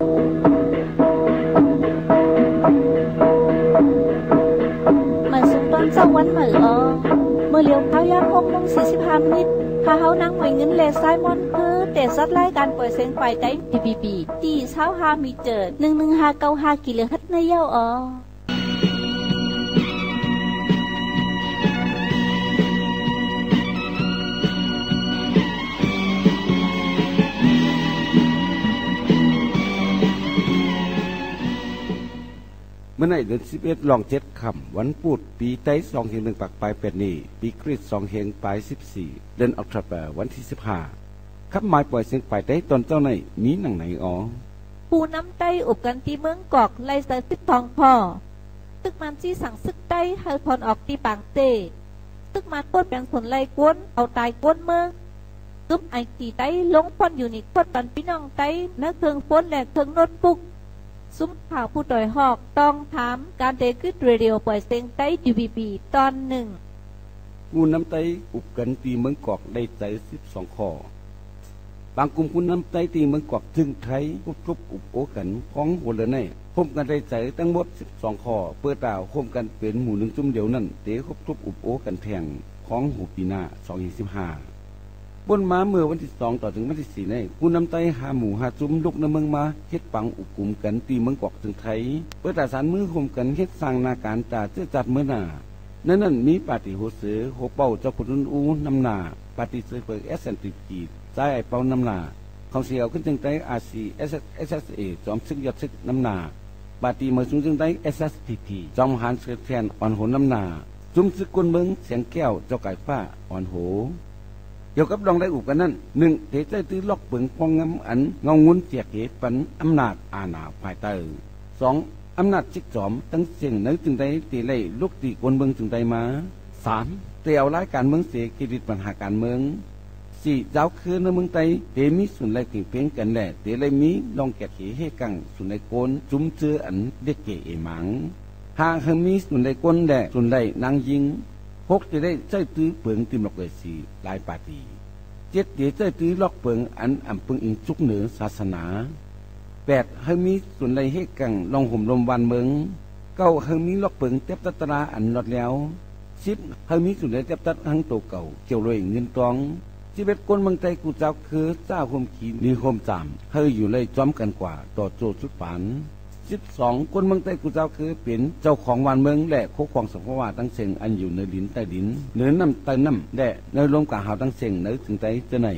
เหมือนสุงตอนเจ้าวันเหมือออเมื่อเลี้ยวเขาย่างหกโมงสี่สิบห้ามินิพาเขานั่งหวยเงินเลสไซมอนเพื่อเตะสัดไล่การปล่อยเสียงไปได้ปีปีปีตีเช้าห้ามีเจอหนึ่งหนึ่งห้าเก้าห้ากิเลสในเย้าออ มื่อในเดือนสิบเอ็ดลองเจ็ดคำวันพูดปีไต้สองเฮงหนึ่งปากปลายเป็ดนี่ปีคริสสองเฮงปลายสิบสี่เดือนออกตุลาวันที่สิบห้าขับหมายปล่อยเสียงไปได้ตอนเจ้าในมีหนังไหนอ๋อผู้น้ำใต้อุบกันที่เมืองกอกไล่เสตึกทองพ่อตึกมันจี้สั่งซึกใต้เฮาพรออกที่ปางเตตึกมันก้นเป็นผลไล่ก้นเอาตายก้นเมืองกึบไอตีใต้ลงพ่นอยู่นี่คนปันพี่น้องใต้นักเครื่องพ้นและเครื่องโนดปุก ซุ้มข่าวผู้ต่อยหอกต้องถามการเดขึ้นเรดิโอปล่อยเสียงใต้ดีบีบีตอนหนึ่งกูน้ำไตอุบกันตีเมืองกอกได้ใจสิบสองข้อบางกลุ่มคุณน้ำไตตีเมืองกอกจึงไทยทุบทุบอุบโอกันของหัวเรือในพมกันได้ใจทั้งหมดสิบสองข้อเปิดดาวคมกันเป็นหมู่หนึ่งจุ่มเดียวนั่นเตะคบทุบอุบโอกันแทงของหูปีหน้าสองยี่สิบห้า บนม้าเมื่อวันที่สองต่อถึงวันที่สี่ในกูนำไตหาหมูหาจุ้มลุกในเมืองมาเฮ็ดปังอุกลุ่มกันตีเมืองกอกถึงไทยเปิดตาสารมือคมกันเฮ็ดสร้างนาการตาเจ้าจัดเมื่อหน้านั่นนั่นมีปาฏิโหเสือโหเป่าเจ้าคุณอูนำหนาปาฏิเสือเปิดเอสเซนติกีใจไอเป่านำหนาเขาเสียวขึ้นจึงได้อาซีเอสเอสเอจอมซึกยอดซึกน้ำหนาปาฏิมาสูงจึงได้เอสเอสทีทีจอมหานเสือแทนอ่อนโหนน้ำหนาจุ้มซึกกุนเมืองเสียงแก้วเจ้าไก่ฟ้าอ่อนโห ยวกับดองได้อุบกันนั่นหนึ่งเทใจตื้อล็อกเปิงพองงำอันเงางุนเจียกเหตุปันอำนาจอาณาภายใต้สองอำนาจจิกจอมตั้งเสียงในจึงได้ตีไล่ลูกตีกวนเมืองจึงได้มาสามเตียวร้ายการเมืองเสียกิริตปัญหาการเมืองสี่เจ้าคือในเมืองไตเตมีส่วนไรเก่งเพ่งกันแหละเตไลยมีลองแกะเขให้กังส่วนในโกนจุ้มเจืออันเด็กเกเอหมังหากเฮมีส่วนในก้นแดส่วนไรนางยิง หกจะได้ใจตื้อเปิงติมหลอกเลยสีลายปาตีเจ็ดเดียวใจตื้อลอกเปิงอันอ่ำเปิงอิงจุกเหนือศาสนาแปดเฮามีส่วนใดให้กังลองห่มลมวันเมืองเก้าเฮามีลอกเปิงเต็บตัตราอันนอดแล้วสิบเฮามีส่วนใดเต็บตัดทั้งโตเก่าเกี่ยวเลยเงินตองสิบเอ็ดคนเมืองใจกูเจ้าคือเจ้าคมขีมีคมจามเฮาอยู่เลยจอมกันกว่าต่อโจชุดฝันิบสองคนเมืองใต้กูเจ้าคือเป็นเจ้าของวันเมืองและโคของสมภวาตั้งเสียงอันอยู่ในดินใต้ดินเหนือน้ำใต้น้ำและในลมกาหาวตั้งเสียงในถึงใต้จะไหน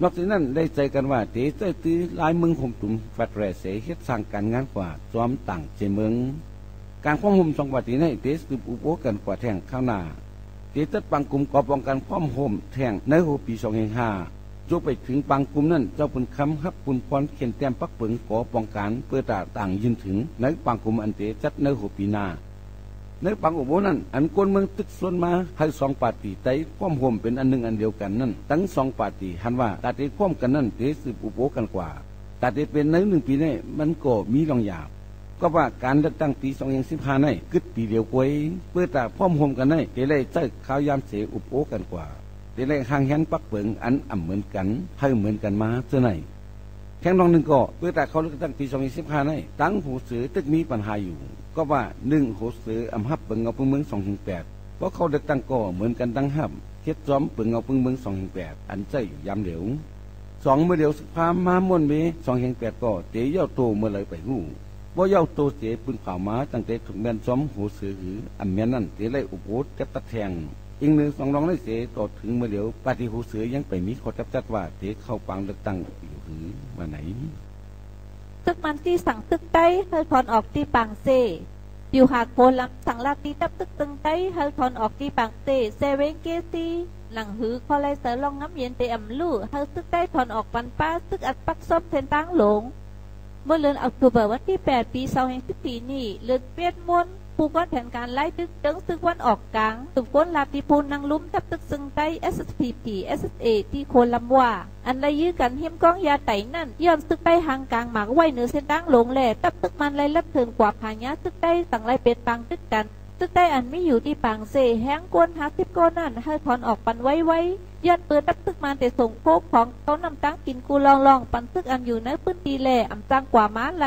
นอกจากนั้นได้ใจกันว่าเตเต้ยตื้อลายเมืองห่มตุ่มฟัดแรเสเฮ็ดสร้างการงานกว่าจอมต่างเจเมือง การควบคุมสองวัดนี้ในเตสืบอุโบกันกว่าแท่งข้าวหน้าเตตัดปังกลุ่มก่อป้องกันความห่มแท่งในหัวปีสองแห่งห้า จไปถึงปังกลุ่มนั้นเจ้าปุนคำฮับปุนพรเขียนแต้มปักเปิงก่อป้องกันเพื่อตาต่างยืนถึงในปังกลุ่มอันเตจัดในหัวปีนาในปังอุโบนั้นอันกวนเมืองตึกส่วนมาให้สองปาตีไต้ความห่มเป็นอันหนึ่งอันเดียวกันนั่นทั้งสองปาตีหันว่าตาเตความกันนั่นเตสืบอุโบกันกว่าตาเตเป็นในหนึ่งปีนี้มันก็มีรองยาวก็ว่าการเลือกตั้งปีสองยังสิบห้าในกึดปีเดียวกวยเพื่อตาพร้อมห่มกันในเตเลยเจ้าข้าวยามเสียอุโบกันกว่า ตเลยห่างแหนปักเปิงอันอ่ำเหมือนกันให้เหมือนกันมาเท่าไหนแข่งรองหนึ่งก็เพื่อแตาเขาเลือกตั้งปีสองยังสิบห้าในตั้งหูสือตึกมีปัญหาอยู่ ก็ว่าหนึ่งโหสืออ่ำฮับเปิงเอาพึ่งเมืองสองถึงแปดเพราะเขาเลือกตั้งก็เหมือนกันตั้งฮับเฮ็ดจอมเปิงเอาพึ่งเมืองสองถึงแปดอันใจอยู่ยามเหลวสองเมื่อเดียวสุภาพมาม่วนเมสองแห่งแปดก็เตะเย่าโตเมื่อไรไปหู้ว่าเย่าโตเสียปืนข่าวมาตั้งแต่ถึงแม่นจอมโหสือหืออันแม่นนั่นเตะไล่อุโบสจับตะแทง อีกหนึ่งสองร้องได้เสียต่อถึงเมื่อเดียวปฏิหูเสือยังไปมีขอจับจัดว่าเตะเข้าปังเลือกตั้งอยู่หรือวันไหน ตึกมันที่สั่งตึกใต้เฮาพรออกที่ปางเซอยู่หากโพลังสั่งลาตีตับตึกตึงใต้เฮาพรออกที่ปางเซเซเวงเกซีหลังหือคอไลเสอลองง้ำเย็นเตอำลู่เฮาตึกใต้พรออกปันป้าตึกอัดปักซบเทนตั้งหลงเมื่อเดือนออกตุเบอร์วันที่ 8 ปี2014นี่เลือดเปียดมวน ผู้ก้อนแผนการไล่ตึกเจิงซึกวันออกกลางตึกก้นลาติพูนนางลุ้มทับตึกซึงใต้ SPP SSA ที่โคลัมว่าอันไล่ยื้อกันเฮียมก้องยาไตนั่นย้อนตึกใต้หางกลางหมากไว้เหนือเส้นตั้งหลงแหล่ตับตึกมันไล่ลัดเทินกว่าผายะตึกใต้สั่งไล่เป็ดปังตึกกันตึกใต้อันไม่อยู่ที่ปางเซแห้งกวนหาสิบก้อนนั่นให้พรออกปันไว้ไว้ย้อนเปิดตักซึกมันแต่ส่งโคบของเขานำตั้งกินกูลองลองปันซึกอันอยู่ในพื้นที่แหล่อำจังกว่าม้าไหล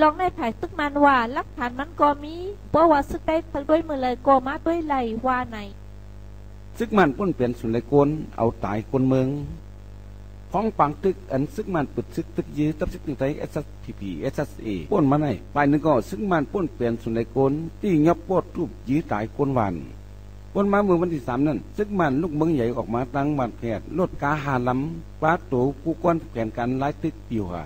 ลองได้ถ่ายตึกมันว่าลักฐานมันก็มีเพราะว่าซึกได้ตึกด้วยมือเลยก็มาด้วยไหลว่าไหนซึกมันป้นเปลี่ยนสุนเลยกนเอาตายคนเมืองข้องปังตึกอันซึกมันปิดซึกตึกยื้อตับซึกตึกไทยเอสพีพีเอสเอป้นมาไหนไปนึ่งก็ซึกมันป้นเปลี่ยนสุนเลยกนที่งับปอดรูปยื้อตายคนวันวันมาเมื่อวันที่สามนั่นซึกมันลูกเมืองใหญ่ออกมาตั้งบันแผดลดกาหาลำปลาโตกูก้อนแผ่นกันไล่ตึกปิว่า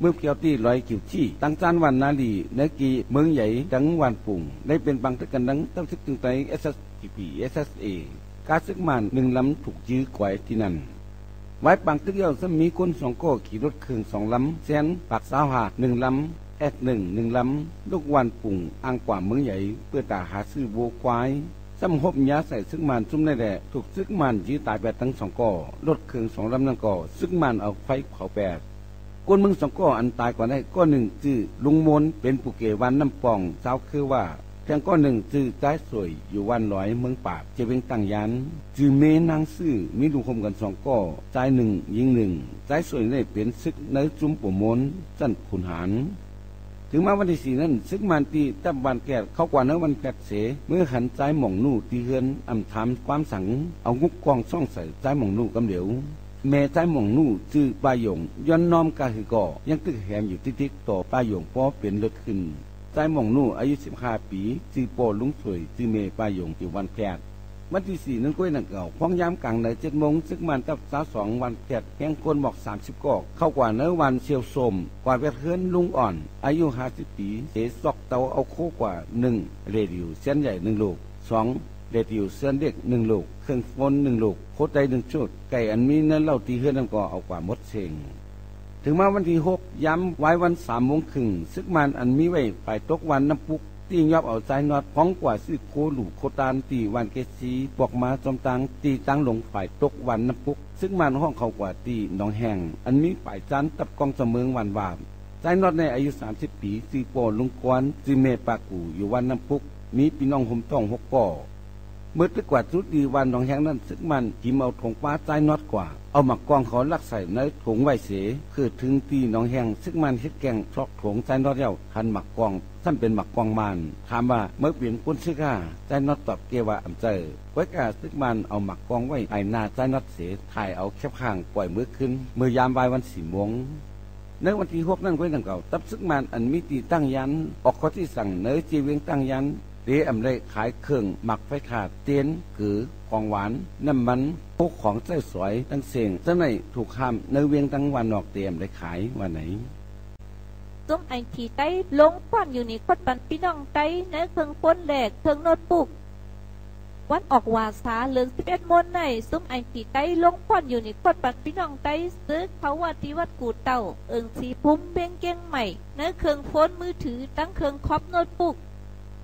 เมื่อเกี่ยวที่ลอยกิวชี้ตั้งจานวันนาลีในกีเมืองใหญ่ดังวันปุ่งได้เป็นบางตึกกันดังตับซึกตึงไทย SSPP SSA การซึกมันหนึ่งลำถูกยื้อกว่าที่นั่นไว้ปังตึกเยาสมีคนสองก็ขี่รถเครื่องสองลำแสนปากสาวหาหนึ่งลำแอดหนึ่งหนึ่งลำลูกวันปุ่งอ่างกว่าเมืองใหญ่ เพื่อตาหาซื้อโบควายซ้ำหบยาใส่ซึกมันซุ่มได้แหละถูกซึกมันยื้อตายแบบทั้งสองก่อรถเครื่องสองลำนั่นก่อซึกมันเอาไฟเผาแปด คนมืองสองก่ออันตายกว่าได้ก็หนึ่งจื้อลุงมนเป็นปุเกวันน้ำปองสาวคือว่าเพียงก้อนหนึ่งจื้อใจสวยอยู่วันลอยเมืองปากจะเป็นตั้งยันจือเมนางซื่อมีลูกคมกันสองก่อใจหนึ่งยิงหนึ่งใจสวยได้เป็นซึกในจุ้มปุ่มมนจันขุนหารถึงมาวันที่สี่นั้นซึกมันตีตับวันแกดเข้ากว่าเนื้อวันแกดเส เมื่อหันใจหม่องนู่ตีเฮือนอ่ำถามความสัง เอางุกกองซ่องใส่ใจหม่องนู่กำเหลียว แม่ใจหม่องนู่จื้อป้ายงย้อนน้อมกาหือก่อยังตึกแหมอยู่ติ๊กต่อป้ายงป้อเปลี่ยนเลือดขึ้นใจหม่องนู่อายุสิบห้าปีจื้อโปลุงสวยจื้อเมป้ายงอยู่วันแพดวันที่สี่นั้นกล้วยนังเก่าพ้องยามกลางเลยเจ็ดโมงซึกมันตับสาวสองวันแพดแหงคนบอกสามสิบกอก เข้ากว่าเนื้อวันเชียวสมกว่าเวทเฮือนลุงอ่อน อายุห้าสิบปีเสซอกเตาเอาโคกว่าหนึ่งเรดิวเส้นใหญ่หนึ่งลูกสอง เรดิวเส้นเล็กหนึ่งลูกเครื่องฟนหนึ่งลูกโคตรใดหนึ่งชุดไก่อันมีนื้อเล่าตีเฮือนนั่นก็เอากว่ามดเชงถึงมาวันที่หกย้ำไว้วันสามโมงครึ่งซึกมันอันมีไว้ไปตกวันน้ำปุกตียอบเอาใจนอดพ้องกว่าซื้อโคหลูโคตานตีวันเกซีปอกมาจอมตังตีตั้งลงฝ่ายตกวันน้ำปุก ซึ่งมันห้องเขากว่าตีหนองแห้งอันมีฝ่ายจันตับกองเสมืองวันวามใจนอดในอายุ30ปีซีโปลุงกวนซีเมปากูอยู่วันน้ำปุก มีพี่น้องห่มต้องหกก่อ เมื่อตึกกว่าชุดดีวันหนองแห้งนั้นซึกมันกิมเอาถงป้าใจนอดกว่า เอาหมักกองเขาลักใส่ในถุงไว้เสคือถึงตีหนองแห้งซึกมันเฮ็ดแกงชอกถงใจนอดเย้าหันหมักกองท่านเป็นหมักกองมานถามว่าเมื่อเปลี่ยนคนซึกาใจนอดตอบเกว่าอำเจอไว้กาซึกมันเอาหมักกองไว้ไอหน้าใจนอดเสถ่ายเอาแคบข้างปล่อยมือขึ้นเมื่อยามบ่ายวันสี่โมงในวันที่หกนั่นไว้ดังเก่า ตับซึกมันอันมีตีตั้งยัน ออกข้อที่สั่งเนยจีเวียงตั้งยัน ตอำได้ขายเครื่องหมักไฟขาดเตียนกือของหวานน้ำมันพวกของเส้สวยตั้งเสียงเจ้าในถูกห้ามเนเวียงตั้งวันนอกเตรียมได้ขายวันไหนส้มไอทีไต้ลงควันอยู่ในคดปันพี่น้องไต้ในเครื่องพ้นแหลกเครื่องโน้ตบุ๊กวันออกวาสาเลือนสิบเอ็ดมนในซุ้มไอทีไต้ลงควันอยู่ในคดปันพี่น้องไต้ซื้อเขาว่าที่วัดกูเต่าเอิงสีพุ่มเบงเก้งใหม่ในเครื่องโฟนมือถือตั้งเครื่องคอมโน้ตบุ๊ก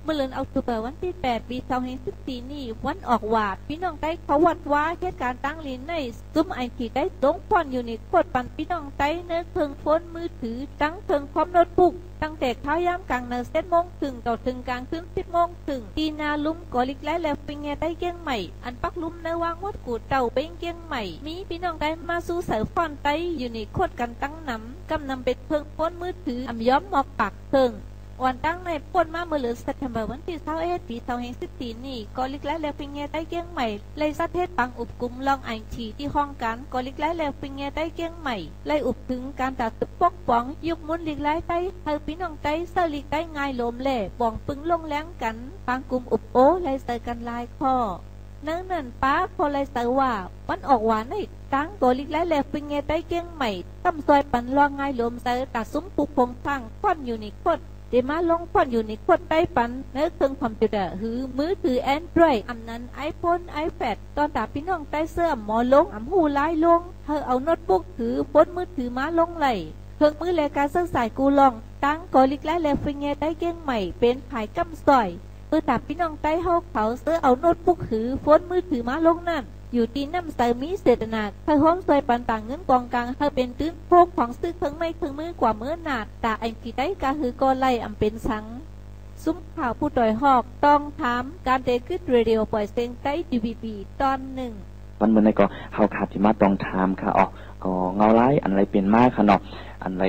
เมื่อเลือนเอาตัวเบอร์วันที่8ปี2014นี่ วันออกวาดพี่น้องได้เขาวัดว่าเหตุการณ์ตั้งลินในซุ้มไอทีได้ลงพ่อนอยู่ในขวดปันพี่น้องไต้เนื้อเครื่องโฟนมือถือตั้งเครื่องคอมโน้ตบุ๊กตั้งแต่ข้ายามกลางเนินเซตโมงถึงต่อถึงกลางคืนสิบโมงถึงตีนาลุ่มกอลิกไล่แล้วเป็นไงได้เกี้ยงใหม่ อันปักลุ่มในวางวัดกูเต่าเป็นเกี้ยงใหม่ มีพี่น้องได้มาสู้เสือฟอนไต้อยู่ในขวดกันตั้งน้ำกำนำเป็นเครื่งโฟนมือถืออำย้อมหมอกปากเครื่อง วันตั้งในปนมาเมื่อเหลือเซปเทมเบอร์วันที่เท่าเอ็ดปีเท่าแห่งสิบสี่นี่กอลิกไล่แล้วเป็นไงได้เกี้ยงใหม่เลยสัตเทศปังอุบกุมลองไอทีที่ห้องกันกอลิกไล่แล้วเป็นไงได้เกี้ยงใหม่ไล่อุบถึงการตัดตึกปกป้องยุคมุนลิกไล่ไต้เฮอพี่น้องไต้เซอลิกไต้ง่ายลมเล่บ่องปึงลงแรงกันปังกุมอุบโอไล่เซอกันลายข้อเนื่องนั่นป้าพอเลยเสว่าวันออกหวานในตั้งตัวลิกไล่แล้วเป็นไงได้เกี้ยงใหม่ตั้มซอยปันลองง่ายลมเซอตัดซุ้มปุกพงพังค่อนอยู่ในกด ดมาลงพ่อนอยู่ในคนได้ปันในเครื่องคอมพิวเตอร์หือมือถือแอนดรอยอำนั้นไอโฟนไอแพดตอนตาพี่น้องใต้เสื้อหมอลงอำหูลายลงเธอเอาโน้ตบุ๊กถือปนมือถือมาลงไหลเครื่องมือแลการเสื้อสายกูลอง ตั้งกอลิกและแลฟิงเงได้เก้งใหม่เป็นผายกำซอยเมื่อตาพี่น้องใต้เฮาเขาเสื้อเอาโน้ตบุ๊กถือโฟนมือถือมาลงนั่น อยู่ตีน้ำเสมีเสดนาเธอห้องซอยปันต่างเงินกองกลางเธอเป็นตื้นพกของซื้อเครื่องไม่เครื่องมือกว่าเมื่อนาดตาไอ้กี่ได้กาหือกอไล่อำเป็นสังซุ้มข่าวผู้ต่อยหอกต้องถามการเดขึ้นเรดิโอปล่อยเสียงใต้ดีบีบีตอนหนึ่ง วันเมื่อในก็เฮาขาดสิมาต้องถามค่ะออกก็เงาไล่อันไรเป็นมากค่ะเนาะอันไร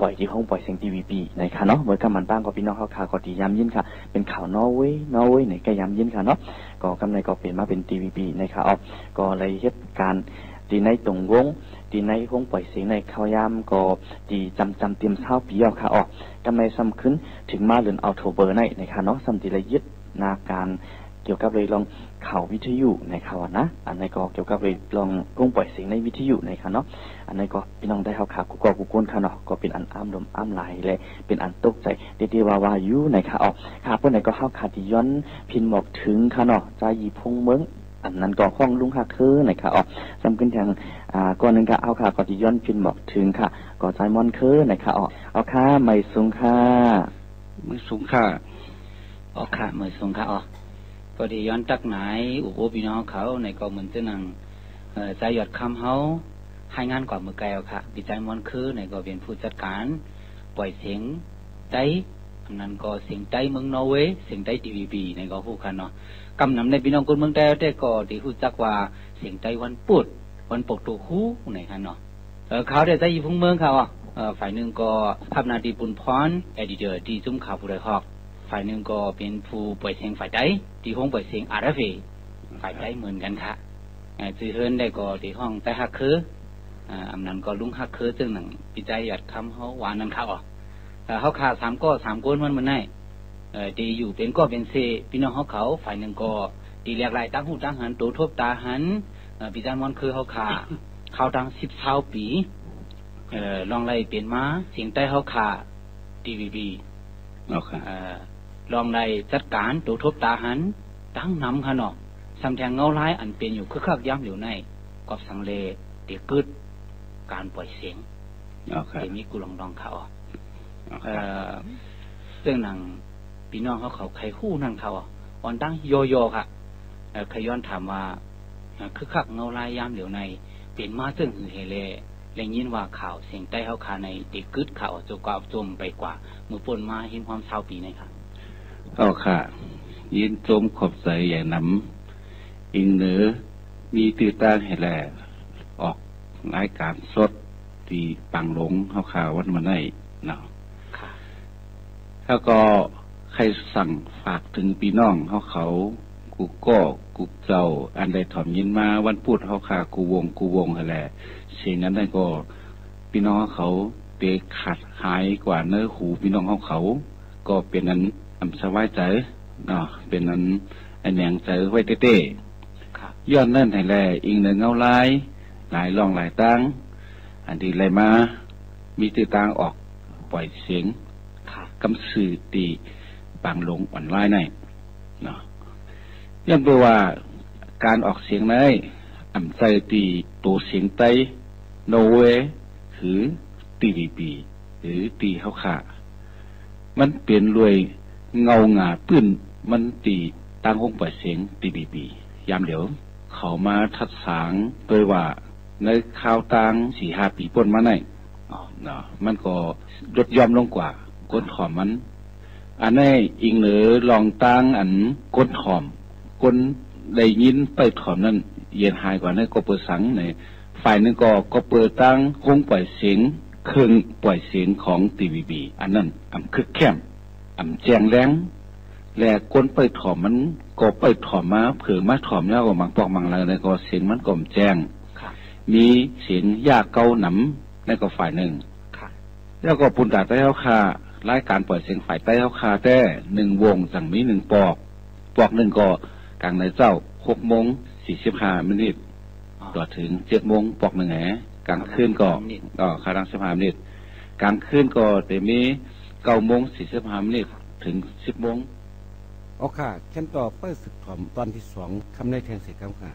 ปล่อยที่ห้องปล่อยเสียงทีวีปีในค่ะเนาะเมื่อกำมันบ้างก็พี่น้องเฮาขาก็ดีย้ำยินค่ะ เป็นข่าวนอเวย์นอเวย์ในก็ย้ำยินค่ะเนาะก็กำในก็เป็นมาเป็นทีวีปีในค่ะออกก็เลยเฮ็ดการณ์ดีในตรงวงดีในห้องปล่อยเสียงในข่าวยามก็ดีจำจำเตรียมเช้าปีเอาค่ะออกกำในซ้ำขึ้นถึงมาเดือนอัลโทเบอร์ในในค่ะเนาะซ้ำดีเลยยึดนาการ เกี่ยวกับเลยลองข่าววิทยุในข่าวนะ อันนี้ก็เกี่ยวกับเรื่องลองกุ้งปล่อยเสียงในวิทยุในค่ะเนาะ อันนี้ก็พี่น้องได้ข่าวข่าวกูก็กูก้นค่ะเนาะ ก็เป็นอันอ้ามลมอ้ามไหลและเป็นอันตกใจเดีๆว่าวายู่ในค่ะออกค่ะเพื่อนไหนก็เข้าขาดิย้อนพินหมอกถึงค่ะเนาะใจยีพงเมืองอันนั้นก็ห้องลุงค่ะคือในค่ะออกจำขึ้นทางอ่าก่อนหนึ่งก็เอาค่ะก็ดิย้อนพินหมอกถึงค่ะก็ใจมอนคือในค่ะออกเอาค่ะไม่สูงค่ะมือสูงค่าอ๋อค่ะเหมือนสงค่ะอ๋อ พอดีย้อนตักไหนอุปพี่น้องเขาในก็เหมือนเจ้านังเอ่อใจหยอดคำเขาให้งานกว่ามือไกลค่ะดีใจมอนคือในก็เป็นผู้จัดการ ปล่อยเสียงใจอันนั้นก็เสียงใจเมืองนอร์เวย์เสียงใจทีวีบีในก็ผู้กันเนาะกำนำในพี่น้องคนเมืองแต่แต่ก็ที่ผู้จักว่าเสียงใจวันปุดวันปกตัวคู่ในกันเนาะเขาเดี๋ยวใจอยู่พุ่งเมืองเขาอะฝ่ายหนึ่งก็ภาพนาดีปุนพรเอดิเตอร์ที่จุ้มข่าวผู้ใดฮอก ฝ่ายหนึ่งก็เป็นผู้ปล่อยเสียงฝ่ายใดที่ห้องปล่อยเสียงอาร์เอฝ่ายใดเหมือนกันค่ะเอ่อจือเฮิรนได้ก็ที่ห้องใต้ฮักคืออ่าอำนั้นก็ลุงฮักคือซึ่งหนังปีใจหยัดคำเขาหวานนั่นเขาอะเอ่อเขาขาดสามก็สามก้นมันมันได้เอ่อดีอยู่เป็นก็เป็นเซพี่น้องเขาเขาฝ่ายหนึ่งก็ดีเรียกรายตั้งหูตั้งหันตัวทบตาหันเอ่อปีใจมอนคือเขาขาเขาตั้งสิบเช้าปีเอ่อลองไล่เปลี่ยนมาเสียงใต้เขาขาดีวีบีเอาค่ะเอ่อ ลองได้จัดการตัวทบตาหัน ตั้งนำค่ะเนาะสำแทงเงาร้ายอันเป็นอยู่คือคักย้ำอยู่ในกอบสังเลเตียกึดการปล่อยเสียงเอาค่ะเดี๋ยวมีกูลองลองเขาอะเอาเอ่ค่ะอเรื่องหนังพี่น้องเขาเขาใครคู่นั่งเขาอะอ่อนตั้งโยโย่ค่ะเอ่อใครย้อนถามว่าเอ่อคือคักเงาร้ายย้ำอยู่ใน เป็นมาซึ่งหือเฮเลแรงยินว่าข่าวเสียงใต้เขาคาในเตียกึดข่าวจกกว่าจมไปกว่ามือปนมาเห็นความเศร้าปีในค่ะ เอาค่ะยินจมขอบใจอย่างน้ำอิงเหนือมีตื่นตั้งให้แลออกรายการสดที่ปังหลงเขาข่าววันมันได้เนาะค่ะแล้วก็ใครสั่งฝากถึงพี่น้องเขาเขา กูก็กูเจ้า อันใดถ่อมยินมาวันพูดเขาขากูวงกูวงอะไรเสียงนั้นได้ก็พี่น้องเขาเตะขาดหายกว่าเนื้อหูพี่น้องเขาเขา ก็เป็นนั้น อำสบายใจเนาะเป็นนั้นอันแหนงใจไว้เต้ครับๆย้อนนั่นให้แลอิงเนื้อเงาลาย หลายรองหลายตั้งอันดีไรมา มีตือตางออกปล่อยเสียงค่ะกำสื่อตีปังลงอ่อนไล่ในเนาะย่อมเปว่าการออกเสียงในอ่ำใจตีตัวเสียงไต้โนเวหรือตีดีปีหรือตีเขาขามันเปลี่ยนรวย เงาหงาปื้นมันตีตั้งห้องปล่อยเสียงตีบีบียามเดี๋ยว เขามาทัดสางโดยว่า ในข่าวต่างสี่ห้าปีป่นมาในอ๋อเนาะมันก็ลดย่อมลงกว่าก้นหอมมัน อันนี้อิงเหนือลองตั้งอันก้นหอมก้นได้ยินไปถอมนั่นเย็นหายกว่านั้นก็เปิดสังในฝ่ายนึงก็ก็เปิดตั้งคงปล่อยเสียงเครื่องปล่อยเสียงของทีวีบี อันนั้นอำคึกแคม อำแจงแรงและก้นไปถอมมันก็ไปถอมมาเผื่อมาถอมแล้วก็มังปอกมังอะไรก็เสียงมันก็มแจ้งค่ะมีเสียงยากเกาหนำในก็ฝ่ายหนึ่งค่ะแล้วก็ปุนดาใต้เท้าคารายการปล่อยเสียงฝ่ายใต้เท้าคาแต่หนึ่งวงสั่งมีหนึ่งปอก ปอกหนึ่งก็กลางในเจ้าหกโมงสี่สิบห้ามินิอ๋อต่อถึงเจ็ดโมงปอกหนึ่งแหกลางคืนก็มินิก็คารังสิบห้ามินิกลางคืนก็จะมี เก้าโมงสี่สิบห้านาทีถึงสิบโมงโอเคเช่นต่อเปิดศึกถอมตอนที่สองคำในแทงเสียคำค่ะ